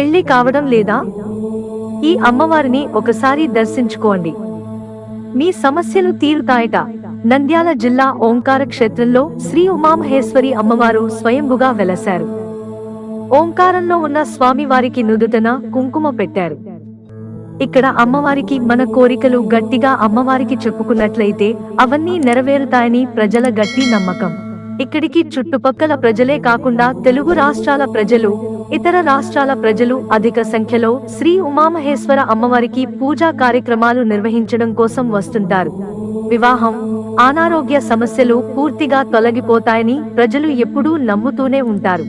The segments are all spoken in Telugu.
పెళ్ళి కావడం లేదా? ఈ అమ్మవారిని ఒకసారి దర్శించుకోండి. మీ సమస్యలు తీరుతాయట. నంద్యాల జిల్లా ఓంకార క్షేత్రంలో శ్రీ ఉమామహేశ్వరి అమ్మవారు స్వయంభుగా వెలశారు. ఓంకారంలో ఉన్న స్వామివారికి నుదుటన కుంకుమ పెట్టారు. ఇక్కడ అమ్మవారికి మన కోరికలు గట్టిగా అమ్మవారికి చెప్పుకున్నట్లయితే అవన్నీ నెరవేరుతాయని ప్రజల గట్టి నమ్మకం. ఇక్కడికి చుట్టుపక్కల ప్రజలే కాకుండా తెలుగు రాష్ట్రాల ప్రజలు ఇతర రాష్ట్రాల ప్రజలు అధిక సంఖ్యలో శ్రీ ఉమామహేశ్వర అమ్మవారికి పూజా కార్యక్రమాలు నిర్వహించడం కోసం వస్తుంటారు. వివాహం అనారోగ్య సమస్యలు పూర్తిగా తొలగిపోతాయని ప్రజలు ఎప్పుడూ నమ్ముతూనే ఉంటారు.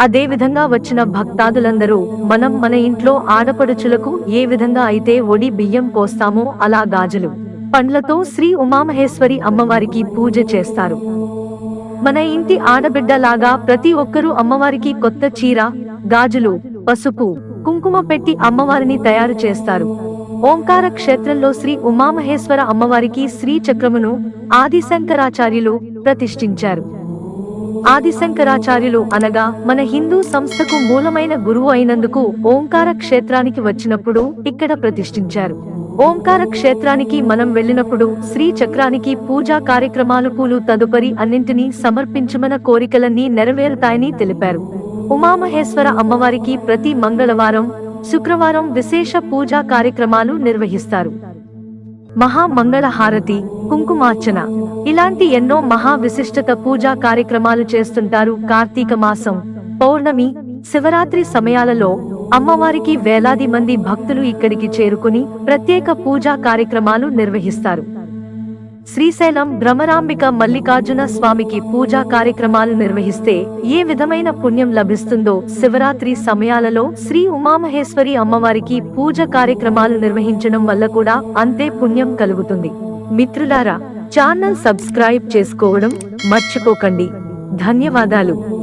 అదే విధంగా వచ్చిన భక్తాదులందరూ మనం మన ఇంట్లో ఆడపడుచులకు ఏ విధంగా అయితే ఒడి బియ్యం కోస్తామో అలా గాజులు పండ్లతో శ్రీ ఉమామహేశ్వరి అమ్మవారికి పూజ చేస్తారు. మన ఇంటి ఆడబిడ్డలాగా ప్రతి ఒక్కరూ అమ్మవారికి కొత్త చీర గాజులు పసుపు కుంకుమ పెట్టి అమ్మవారిని తయారు చేస్తారు. ఓంకార క్షేత్రంలో శ్రీ ఉమామహేశ్వర అమ్మవారికి శ్రీ చక్రమును ఆదిశంకరాచార్యులు ప్రతిష్ఠించారు. ఆదిశంకరాచార్యులు అనగా మన హిందూ సంస్థకు మూలమైన గురువు అయినందుకు ఓంకార క్షేత్రానికి వచ్చినప్పుడు ఇక్కడ ప్రతిష్ఠించారు. ఓంకార క్షేత్రానికి మనం వెళ్ళినప్పుడు శ్రీ చక్రానికి పూజా కార్యక్రమాలు పూలు తదుపరి అన్నింటినీ సమర్పించమన కోరికలన్నీ నెరవేరుతాయని తెలిపారు. ఉమామహేశ్వర అమ్మవారికి ప్రతి మంగళవారం శుక్రవారం విశేష పూజా కార్యక్రమాలు నిర్వహిస్తారు. మహా మంగళ హారతి కుంకుమార్చన. ఇలాంటి ఎన్నో మహా విశిష్టత పూజా కార్యక్రమాలు చేస్తుంటారు కార్తీక మాసం పౌర్ణమి శివరాత్రి సమయాలలో అమ్మవారికి వేలాది మంది భక్తులు ఇక్కడికి చేరుకుని ప్రత్యేక పూజా కార్యక్రమాలు నిర్వహిస్తారు. శ్రీశైలం భ్రమరాంబిక మల్లికార్జున స్వామికి పూజా కార్యక్రమాలు నిర్వహిస్తే ఏ విధమైన పుణ్యం లభిస్తుందో శివరాత్రి సమయాలలో శ్రీ ఉమామహేశ్వరి అమ్మవారికి పూజ కార్యక్రమాలు నిర్వహించడం వల్ల కూడా అంతే పుణ్యం కలుగుతుంది. మిత్రులారా ఛానల్ సబ్స్క్రైబ్ చేసుకోవడం మర్చిపోకండి. ధన్యవాదాలు.